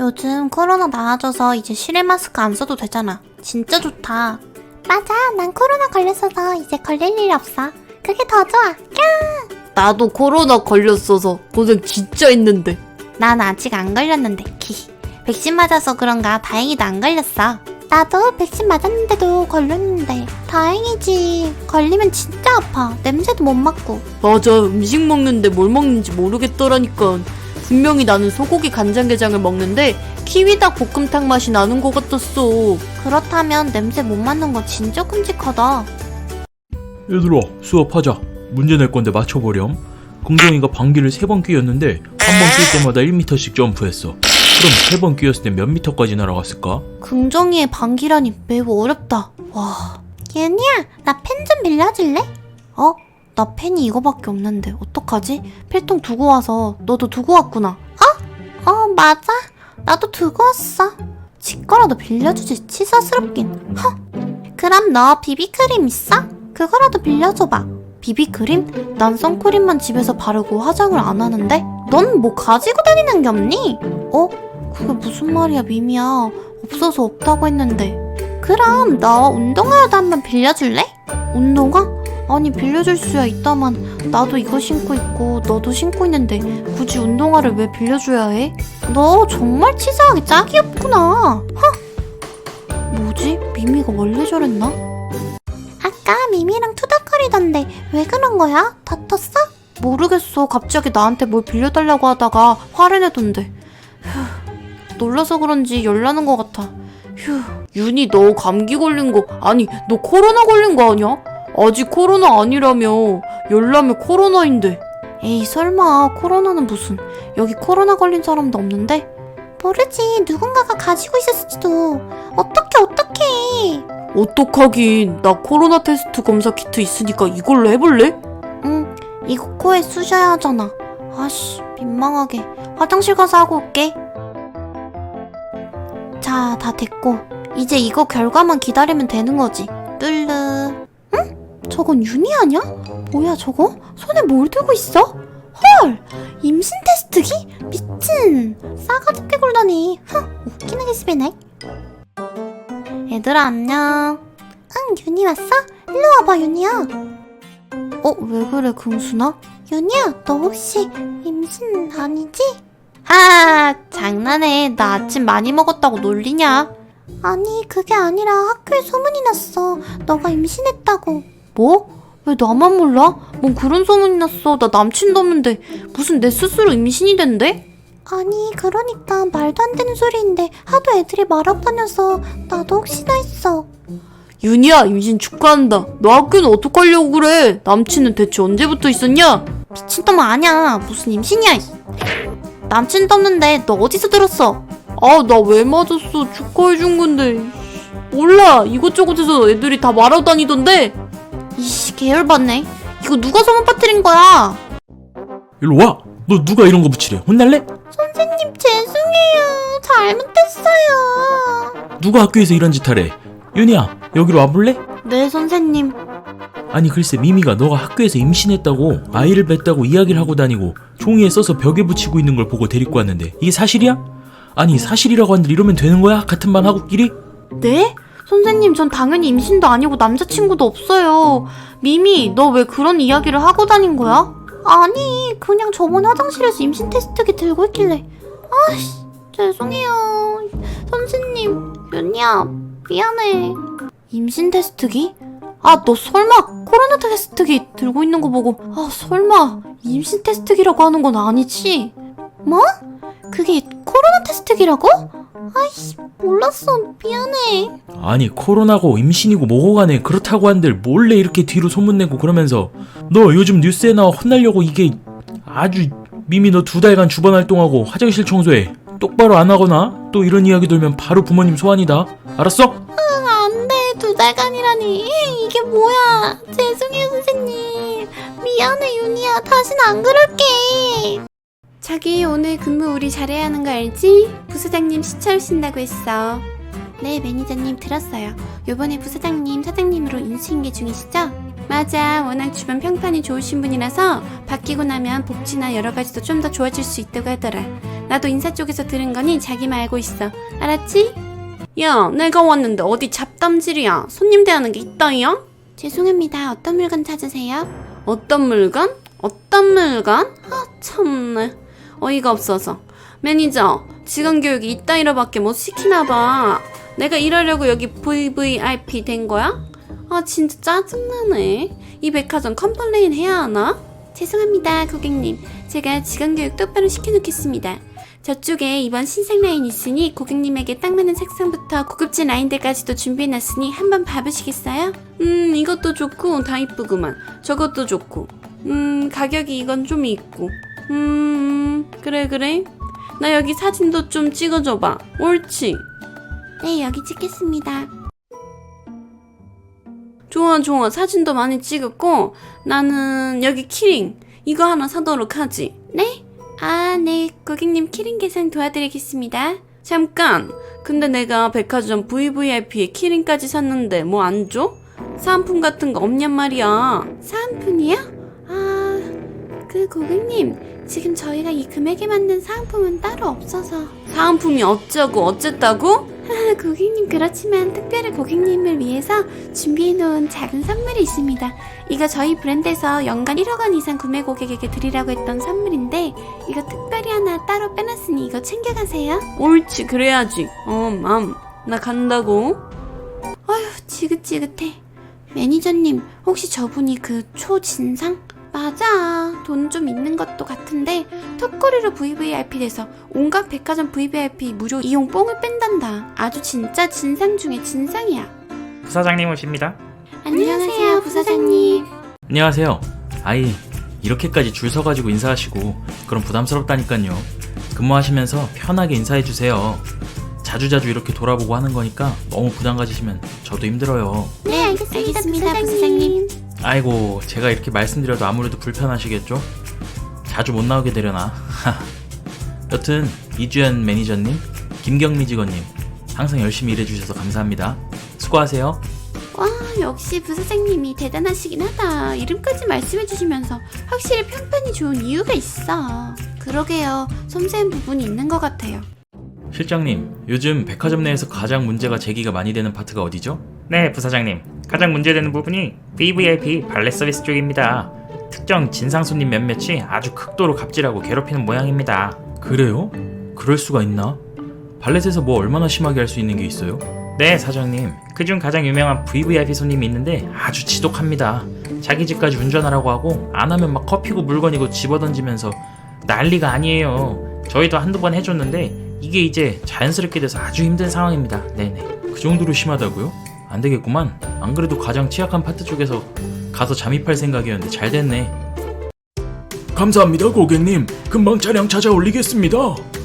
요즘 코로나 나아져서 이제 실외 마스크 안 써도 되잖아. 진짜 좋다. 맞아, 난 코로나 걸렸어서 이제 걸릴 일 없어. 그게 더 좋아. 나도 코로나 걸렸어서 고생 진짜 했는데. 난 아직 안 걸렸는데. 키. 백신 맞아서 그런가 다행히도 안 걸렸어. 나도 백신 맞았는데도 걸렸는데 다행이지. 걸리면 진짜 아파. 냄새도 못 맡고. 맞아, 음식 먹는데 뭘 먹는지 모르겠더라니까. 분명히 나는 소고기 간장게장을 먹는데 키위닭 볶음탕 맛이 나는 것 같았어. 그렇다면 냄새 못 맡는 거 진짜 끔찍하다. 얘들아 수업하자 문제 낼 건데 맞춰보렴 긍정이가 방귀를 세 번 뀌었는데 한 번 낄 때마다 1m씩 점프했어 그럼 세 번 뀌었을 때 몇 미터까지 날아갔을까? 긍정이의 방귀라니 매우 어렵다. 와. 얘니야, 나 펜 좀 빌려줄래? 어? 나 펜이 이거밖에 없는데 어떡하지? 필통 두고 와서 너도 두고 왔구나. 어? 어, 맞아. 나도 두고 왔어. 지 거라도 빌려주지 치사스럽긴. 허. 그럼 너 비비크림 있어? 그거라도 빌려줘봐. 비비크림? 난 선크림만 집에서 바르고 화장을 안 하는데? 넌 뭐 가지고 다니는 게 없니? 어? 그게 무슨 말이야 미미야 없어서 없다고 했는데 그럼 너 운동화라도 한번 빌려줄래? 운동화? 아니 빌려줄 수야 있다만 나도 이거 신고 있고 너도 신고 있는데 굳이 운동화를 왜 빌려줘야 해? 너 정말 치사하게 짝이 없구나 허! 뭐지? 미미가 원래 저랬나? 아까 미미랑 투닥거리던데 왜 그런 거야? 다퉜어? 모르겠어 갑자기 나한테 뭘 빌려달라고 하다가 화를 내던데 휴, 놀라서 그런지 열나는 것 같아 휴 윤이 너 감기 걸린 거 아니 너 코로나 걸린 거 아니야? 아직 코로나 아니라며. 열나면 코로나인데. 에이 설마 코로나는 무슨 여기 코로나 걸린 사람도 없는데? 모르지 누군가가 가지고 있었을지도. 어떻게 어떻게? 어떡하긴. 나 코로나 테스트 검사 키트 있으니까 이걸로 해볼래? 응 이거 코에 쑤셔야 하잖아. 아씨 민망하게. 화장실 가서 하고 올게. 자 다 됐고. 이제 이거 결과만 기다리면 되는 거지. 뚜르 응? 저건 윤희 아냐? 뭐야 저거? 손에 뭘 들고 있어? 헐 임신 테스트기? 미친 싸가지 없게 굴다니 흥 웃기는 기습이네 얘들아 안녕 응 윤희 왔어? 일로 와봐 윤희야 어, 왜 그래, 금순아? 윤희야, 너 혹시 임신 아니지? 하, 장난해. 나 아침 많이 먹었다고 놀리냐? 아니, 그게 아니라 학교에 소문이 났어. 너가 임신했다고. 뭐? 왜 나만 몰라? 뭔 그런 소문이 났어. 나 남친도 없는데 무슨 내 스스로 임신이 된대? 아니, 그러니까 말도 안 되는 소리인데 하도 애들이 말하고 다녀서 나도 혹시나 했어. 윤이야 임신 축하한다 너 학교는 어떡하려고 그래 남친은 대체 언제부터 있었냐? 미친놈 아니야. 무슨 임신이야. 이. 남친도 없는데 너 어디서 들었어? 아 나 왜 맞았어 축하해준 건데 몰라 이것저것에서 애들이 다 말하고 다니던데 이씨 계열받네. 이거 누가 소문 빠뜨린 거야? 일로 와 너 누가 이런 거 붙이래 혼날래? 선생님 죄송해요. 잘못했어요. 누가 학교에서 이런 짓 하래 윤희야 여기로 와볼래? 네 선생님. 아니 글쎄 미미가 너가 학교에서 임신했다고 아이를 뺐다고 이야기를 하고 다니고 종이에 써서 벽에 붙이고 있는 걸 보고 데리고 왔는데 이게 사실이야? 아니 사실이라고 하는데 이러면 되는 거야? 같은 반 하고끼리? 네? 선생님 전 당연히 임신도 아니고 남자친구도 없어요. 미미 너 왜 그런 이야기를 하고 다닌 거야? 아니 그냥 저번 화장실에서 임신 테스트기 들고 있길래 아씨 죄송해요 선생님 윤희야 미안해 임신 테스트기? 아 너 설마 코로나 테스트기 들고 있는 거 보고 아 설마 임신 테스트기라고 하는 건 아니지? 뭐? 그게 코로나 테스트기라고? 아이씨 몰랐어. 미안해. 아니 코로나고 임신이고 뭐고 간에 그렇다고 한들 몰래 이렇게 뒤로 소문내고 그러면서 너 요즘 뉴스에 나와 혼나려고 이게 아주 미미 너 두 달간 주반 활동하고 화장실 청소해. 똑바로 안 하거나 또 이런 이야기 돌면 바로 부모님 소환이다. 알았어? 안돼. 두 달간이라니. 이게 뭐야. 죄송해요 선생님. 미안해 윤희야. 다신 안 그럴게 자기 오늘 근무 우리 잘해야 하는 거 알지? 부사장님 시철 신다고 했어 네 매니저님 들었어요 요번에 부사장님 사장님으로 인수인계 중이시죠? 맞아. 워낙 주변 평판이 좋으신 분이라서 바뀌고 나면 복지나 여러 가지도 좀 더 좋아질 수 있다고 하더라. 나도 인사 쪽에서 들은 거니 자기만 알고 있어. 알았지? 야, 내가 왔는데 어디 잡담질이야? 손님 대하는 게 있다야? 죄송합니다. 어떤 물건 찾으세요? 어떤 물건? 어떤 물건? 아, 참네. 어이가 없어서. 매니저, 직원 교육이 이따위로밖에 못 시키나 봐. 내가 일하려고 여기 VVIP 된 거야? 아, 진짜 짜증나네. 이 백화점 컴플레인 해야 하나? 죄송합니다, 고객님. 제가 직원 교육 똑바로 시켜놓겠습니다. 저쪽에 이번 신상 라인 있으니 고객님에게 딱 맞는 색상부터 고급진 라인들까지도 준비해놨으니 한번 봐보시겠어요? 음, 이것도 좋고, 다 이쁘구만. 저것도 좋고. 음, 가격이 이건 좀 있고. 음, 그래, 그래. 나 여기 사진도 좀 찍어줘봐. 옳지. 네, 여기 찍겠습니다. 좋아, 좋아. 사진도 많이 찍었고, 나는 여기 키링. 이거 하나 사도록 하지. 네? 아, 네. 고객님 키링 계산 도와드리겠습니다. 잠깐. 근데 내가 백화점 VVIP에 키링까지 샀는데 뭐 안 줘? 사은품 같은 거 없냔 말이야. 사은품이요? 아, 그 고객님. 지금 저희가 이 금액에 맞는 사은품은 따로 없어서. 사은품이 어쩌고 어쨌다고? 아, 고객님 그렇지만 특별히 고객님을 위해서 준비해놓은 작은 선물이 있습니다. 이거 저희 브랜드에서 연간 1억 원 이상 구매 고객에게 드리라고 했던 선물인데 이거 특별히 하나 따로 빼놨으니 이거 챙겨가세요. 옳지, 그래야지. 어, 맘. 나 간다고. 어휴 지긋지긋해. 매니저님 혹시 저분이 그 초진상? 맞아. 돈 좀 있는 것도 같은데 턱걸이로 VVIP 돼서 온갖 백화점 VVIP 무료 이용 뽕을 뺀단다. 아주 진짜 진상 중에 진상이야. 부사장님 오십니다. 안녕하세요, 부사장님. 안녕하세요. 아이, 이렇게까지 줄 서가지고 인사하시고 그럼 부담스럽다니까요. 근무하시면서 편하게 인사해주세요. 자주자주 이렇게 돌아보고 하는 거니까 너무 부담 가지시면 저도 힘들어요. 네, 알겠습니다, 부사장님. 아이고, 제가 이렇게 말씀드려도 아무래도 불편하시겠죠? 자주 못 나오게 되려나? 여튼, 이주연 매니저님, 김경미 직원님, 항상 열심히 일해주셔서 감사합니다. 수고하세요. 와, 역시 부사장님이 대단하시긴 하다. 이름까지 말씀해주시면서 확실히 평판이 좋은 이유가 있어. 그러게요. 섬세한 부분이 있는 것 같아요. 실장님, 요즘 백화점 내에서 가장 문제가 제기가 많이 되는 파트가 어디죠? 네, 부사장님. 가장 문제되는 부분이 VVIP 발레 서비스 쪽입니다. 특정 진상 손님 몇몇이 아주 극도로 갑질하고 괴롭히는 모양입니다. 그래요? 그럴 수가 있나? 발렛에서 뭐 얼마나 심하게 할 수 있는 게 있어요? 네, 사장님. 그중 가장 유명한 VVIP 손님이 있는데 아주 지독합니다. 자기 집까지 운전하라고 하고 안 하면 막 커피고 물건이고 집어던지면서 난리가 아니에요. 저희도 한두 번 해줬는데 이게 이제 자연스럽게 돼서 아주 힘든 상황입니다. 네네. 그 정도로 심하다고요? 안 되겠구만. 안 그래도 가장 취약한 파트 쪽에서 가서 잠입할 생각이었는데 잘 됐네. 감사합니다, 고객님. 금방 차량 찾아 올리겠습니다.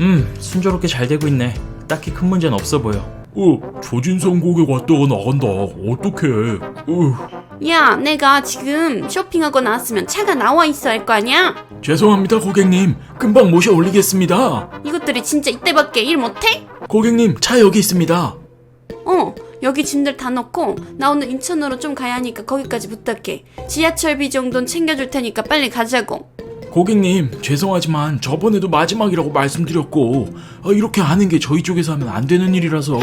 음, 순조롭게 잘 되고 있네. 딱히 큰 문제는 없어 보여. 어, 조진성 고객 왔다가 나간다. 어떡해. 어, 야, 내가 지금 쇼핑하고 나왔으면 차가 나와 있어야 할 거 아니야? 죄송합니다, 고객님. 금방 모셔 올리겠습니다. 이것들이 진짜 이때밖에 일 못해? 고객님, 차 여기 있습니다. 어, 여기 짐들 다 넣고 나 오늘 인천으로 좀 가야 하니까 거기까지 부탁해. 지하철비 정도는 챙겨줄 테니까 빨리 가자고. 고객님, 죄송하지만 저번에도 마지막이라고 말씀드렸고, 아, 이렇게 하는 게 저희 쪽에서 하면 안 되는 일이라서.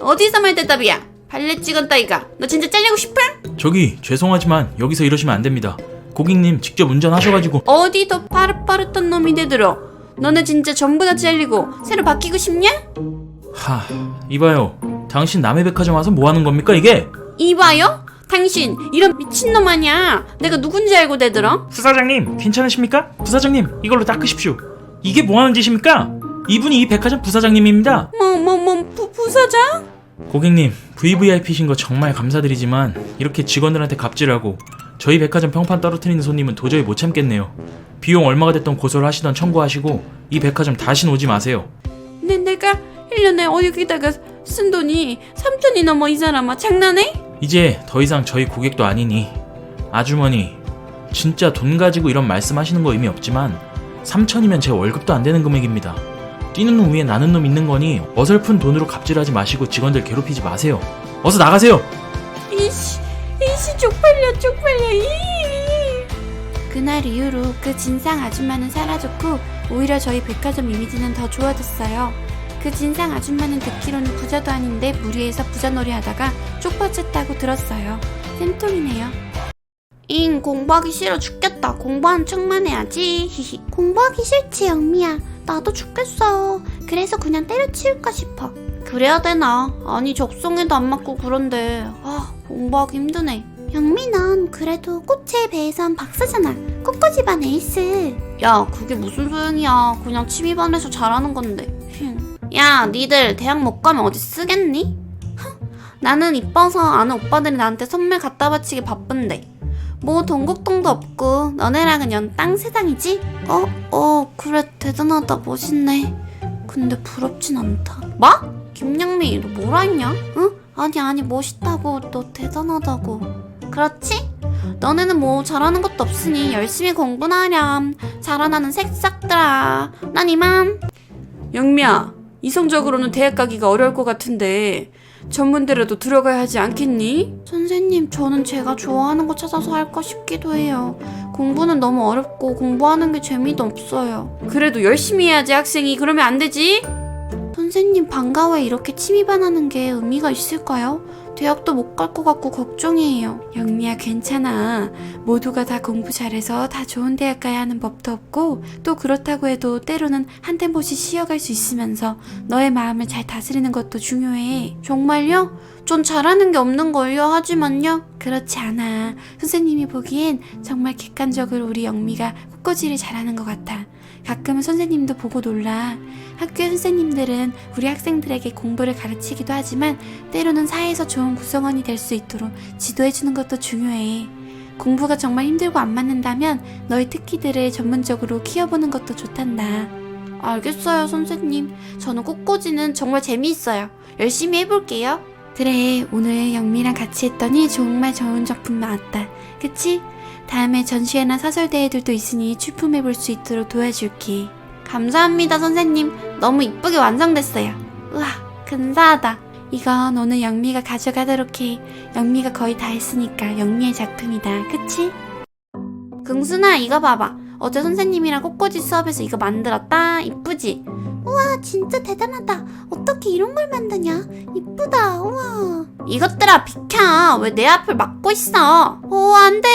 어디서 말 대답이야? 발레 찍은 따위가. 너 진짜 잘리고 싶어? 저기, 죄송하지만 여기서 이러시면 안 됩니다. 고객님, 직접 운전하셔가지고. 어디 더 빠릇빠릇한 놈이 대들어? 너네 진짜 전부 다 잘리고 새로 바뀌고 싶냐? 하, 이봐요. 당신 남의 백화점 와서 뭐 하는 겁니까, 이게? 이봐요? 당신 이런 미친놈 아니야. 내가 누군지 알고 대들어? 부사장님, 괜찮으십니까? 부사장님, 이걸로 닦으십시오. 이게 뭐 하는 짓입니까? 이분이 이 백화점 부사장님입니다. 뭐뭐뭐 부사장? 고객님, VVIP신 거 정말 감사드리지만, 이렇게 직원들한테 갑질하고, 저희 백화점 평판 떨어뜨리는 손님은 도저히 못 참겠네요. 비용 얼마가 됐던 고소를 하시던 청구하시고, 이 백화점 다신 오지 마세요. 근데 내가 1년에 어디다가 쓴 돈이 3천이 넘어 이 사람아 장난해? 이제 더 이상 저희 고객도 아니니 아주머니 진짜 돈 가지고 이런 말씀하시는 거 의미 없지만 3천이면 제 월급도 안 되는 금액입니다. 뛰는 놈 위에 나는 놈 있는 거니 어설픈 돈으로 갑질하지 마시고 직원들 괴롭히지 마세요. 어서 나가세요. 이씨 이씨 쪽팔려 쪽팔려. 이. 그날 이후로 그 진상 아줌마는 사라졌고 오히려 저희 백화점 이미지는 더 좋아졌어요. 그 진상 아줌마는 듣기로는 부자도 아닌데 무리해서 부자놀이 하다가 쪽팔렸다고 들었어요. 쌤통이네요. 잉 공부하기 싫어 죽겠다. 공부하는 척만 해야지. 히히. 공부하기 싫지 영미야. 나도 죽겠어. 그래서 그냥 때려치울까 싶어. 그래야 되나? 아니 적성에도 안 맞고 그런데. 아 공부하기 힘드네. 영미 넌 그래도 꽃에 비해선 박사잖아. 꽃꽂이반 에이스. 야 그게 무슨 소용이야. 그냥 취미반에서 잘하는 건데. 흠. 야 니들 대학 못 가면 어디 쓰겠니? 나는 이뻐서 아는 오빠들이 나한테 선물 갖다 바치기 바쁜데 뭐 동국동도 없고 너네랑은 연땅 세상이지? 어? 어 그래 대단하다 멋있네 근데 부럽진 않다 뭐? 김영미 너 뭐라 했냐? 응? 아니 아니 멋있다고 너 대단하다고 그렇지? 너네는 뭐 잘하는 것도 없으니 열심히 공부나 하렴 자라나는 새싹들아 난 이만 영미야, 이성적으로는 대학 가기가 어려울 것 같은데 전문대라도 들어가야 하지 않겠니? 선생님 저는 제가 좋아하는 거 찾아서 할까 싶기도 해요 공부는 너무 어렵고 공부하는 게 재미도 없어요 그래도 열심히 해야지 학생이 그러면 안 되지? 선생님 방과후에 이렇게 취미반 하는 게 의미가 있을까요? 대학도 못 갈 것 같고 걱정이에요. 영미야 괜찮아. 모두가 다 공부 잘해서 다 좋은 대학 가야 하는 법도 없고 또 그렇다고 해도 때로는 한 템포씩 쉬어갈 수 있으면서 너의 마음을 잘 다스리는 것도 중요해. 정말요? 전 잘하는 게 없는 걸요. 하지만요. 그렇지 않아. 선생님이 보기엔 정말 객관적으로 우리 영미가 꽃꽂이를 잘하는 것 같아. 가끔은 선생님도 보고 놀라. 학교의 선생님들은 우리 학생들에게 공부를 가르치기도 하지만 때로는 사회에서 좋은 구성원이 될 수 있도록 지도해주는 것도 중요해. 공부가 정말 힘들고 안 맞는다면 너의 특기들을 전문적으로 키워보는 것도 좋단다. 알겠어요, 선생님. 저는 꽃꽂이는 정말 재미있어요. 열심히 해볼게요. 그래, 오늘 영미랑 같이 했더니 정말 좋은 작품 나왔다. 그치? 다음에 전시회나 사설대회들도 있으니 출품해 볼 수 있도록 도와줄게. 감사합니다, 선생님. 너무 이쁘게 완성됐어요. 우와, 근사하다. 이건 오늘 영미가 가져가도록 해. 영미가 거의 다 했으니까 영미의 작품이다. 그치? 긍순아, 이거 봐봐. 어제 선생님이랑 꽃꽂이 수업에서 이거 만들었다. 이쁘지? 우와, 진짜 대단하다. 어떻게 이런 걸 만드냐? 이쁘다. 우와. 이것들아, 비켜. 왜 내 앞을 막고 있어? 오, 안 돼.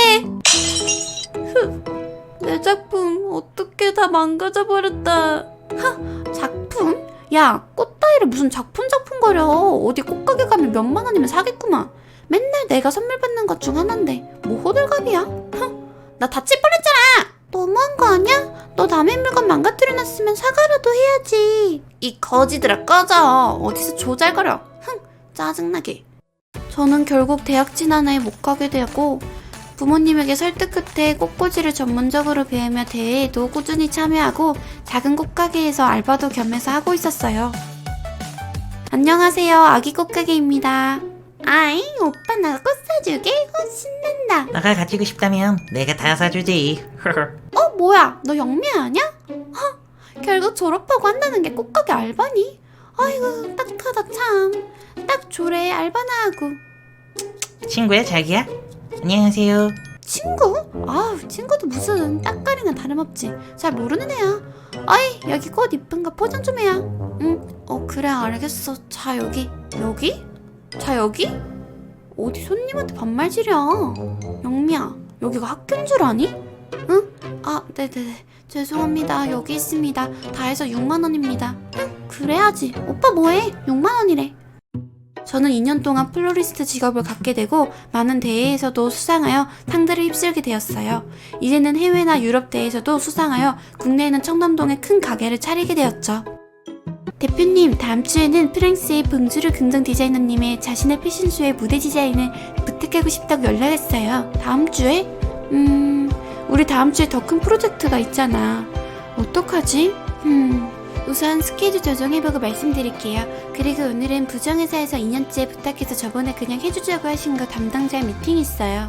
내 작품 어떻게 다 망가져 버렸다. 하, 작품? 야, 꽃 따위를 무슨 작품 작품 거려. 어디 꽃가게 가면 몇만 원이면 사겠구만. 맨날 내가 선물 받는 것 중 하나인데 뭐 호들갑이야? 흥, 나 다칠 뻔했잖아. 너무한 거 아니야? 너 남의 물건 망가뜨려놨으면 사과라도 해야지. 이 거지들아 꺼져. 어디서 조잘거려. 흥, 짜증나게. 저는 결국 대학 진학에 못 가게 되고 부모님에게 설득 끝에 꽃꽂이를 전문적으로 배우며 대회에도 꾸준히 참여하고 작은 꽃가게에서 알바도 겸해서 하고 있었어요. 안녕하세요. 아기 꽃가게입니다. 아잉, 오빠 나 꽃 사주게? 어, 신난다. 너가 가지고 싶다면 내가 다 사주지. 어, 뭐야? 너 영미 아냐? 허, 결국 졸업하고 한다는 게 꽃가게 알바니? 아이고, 딱하다 참. 딱 조래 알바나 하고. 친구야 자기야? 안녕하세요. 친구? 아우 친구도 무슨 딱가리나 다름없지 잘 모르는 애야 아이 여기 꽃 이쁜 거 포장 좀 해야 응어 그래 알겠어 자 여기 여기? 자 여기? 어디 손님한테 반말질이야 영미야 여기가 학교인 줄 아니? 응? 아 네네네 죄송합니다 여기 있습니다 다 해서 6만원입니다 응 그래야지 오빠 뭐해 6만원이래 저는 2년 동안 플로리스트 직업을 갖게 되고 많은 대회에서도 수상하여 상들을 휩쓸게 되었어요. 이제는 해외나 유럽 대회에서도 수상하여 국내에는 청담동에 큰 가게를 차리게 되었죠. 대표님, 다음 주에는 프랑스의 봉주르 긍정 디자이너님의 자신의 패션쇼의 무대 디자인을 부탁하고 싶다고 연락했어요. 다음 주에? 음, 우리 다음 주에 더 큰 프로젝트가 있잖아. 어떡하지? 음, 우선 스케줄 조정해보고 말씀드릴게요. 그리고 오늘은 부정회사에서 2년째 부탁해서 저번에 그냥 해주자고 하신 거 담당자 미팅 있어요.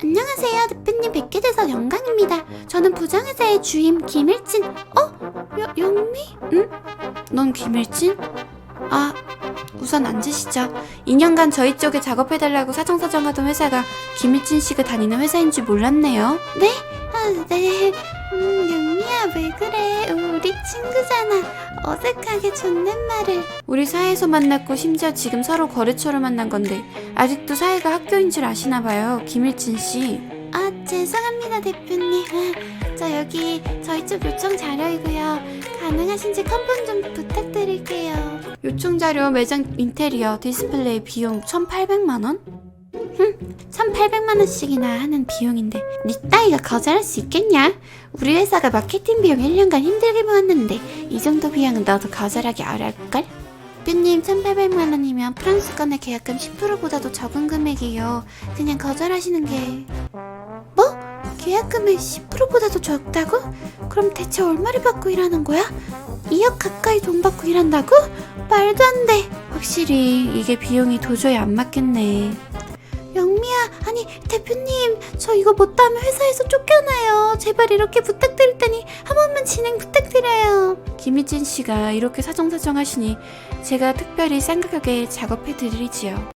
안녕하세요. 대표님 뵙게 돼서 영광입니다. 저는 부정회사의 주임 김일진. 어? 여, 영미? 응? 넌 김일진? 아, 우선 앉으시죠. 2년간 저희 쪽에 작업해달라고 사정사정하던 회사가 김일진 씨가 다니는 회사인 줄 몰랐네요. 네? 아, 네. 음, 영미야, 왜 그래? 우리 친구잖아. 어색하게 존댓말을. 우리 사회에서 만났고 심지어 지금 서로 거래처로 만난 건데 아직도 사회가 학교인 줄 아시나 봐요. 김일진 씨. 아, 죄송합니다, 대표님. 아, 저 여기 저희 쪽 요청 자료이고요. 가능하신지 컨펌 좀 부탁드릴게요. 요청 자료 매장 인테리어 디스플레이 비용 1,800만 원? 흠, 1,800만 원씩이나 하는 비용인데 니 따위가 거절할 수 있겠냐? 우리 회사가 마케팅 비용 1년간 힘들게 모았는데 이 정도 비용은 너도 거절하기 어려울걸? 대표님 1,800만 원이면 프랑스권의 계약금 10%보다도 적은 금액이에요. 그냥 거절하시는 게 뭐? 계약금의 10%보다도 적다고? 그럼 대체 얼마를 받고 일하는 거야? 2억 가까이 돈 받고 일한다고? 말도 안 돼. 확실히 이게 비용이 도저히 안 맞겠네. 영미야, 아니 대표님, 저 이거 못하면 회사에서 쫓겨나요. 제발 이렇게 부탁드릴 테니 한 번만 진행 부탁드려요. 김희진 씨가 이렇게 사정사정 하시니 제가 특별히 싼 가격에 작업해 드리지요.